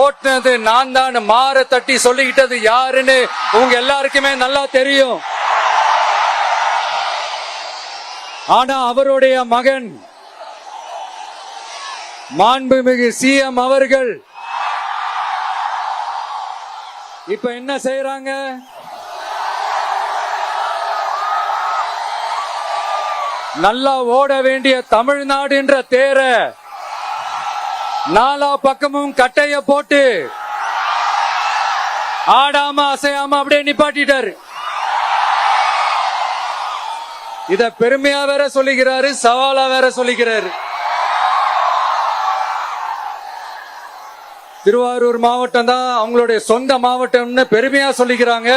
ஓட்டுனது நான் தான் மாற தட்டி சொல்லிக்கிட்டது யாருன்னு உங்க எல்லாருக்குமே நல்லா தெரியும். ஆனா அவருடைய மகன் மாண்புமிகு சிஎம் அவர்கள் இப்ப என்ன செய்யறாங்க நல்லா ஓட வேண்டிய தமிழ்நாடுன்ற தேரை நாலா பக்கமும் கட்டைய போட்டு ஆடாம அசையாம அப்படியே நிப்பாட்டிட்டாரு. இத பெருமையா வேற சொல்லிக்கிறாரு சவாலா வேற சொல்லிக்கிறாரு. திருவாரூர் மாவட்டம் தான் அவங்களுடைய சொந்த மாவட்டம்னு பெருமையா சொல்லிக்கிறாங்க.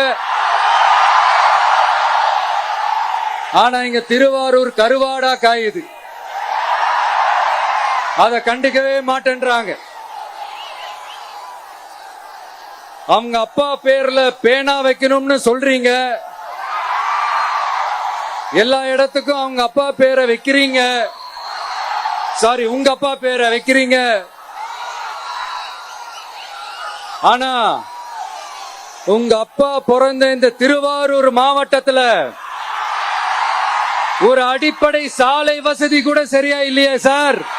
ஆனா இங்க திருவாரூர் கருவாடா காயுது. அத கண்டுக்கவே மாட்டேன்றாங்க. அவங்க அப்பா பேர்ல பேனா வைக்கணும்னு சொல்றீங்க. எல்லா இடத்துக்கும் அவங்க அப்பா பேரை வைக்கிறீங்க. சாரி உங்க அப்பா பேரை வைக்கிறீங்க. ஆனா உங்க அப்பா பிறந்த இந்த திருவாரூர் மாவட்டத்துல ஒரு அடிப்படை சாலை வசதி கூட சரியா இல்லையே சார்?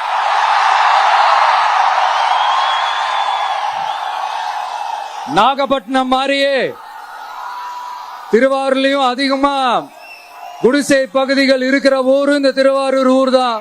நாகப்பட்டினம் மாதிரியே திருவாரூர்லயும் அதிகமா குடிசை பகுதிகள் இருக்கிற ஊரு இந்த திருவாரூர் ஊர் தான்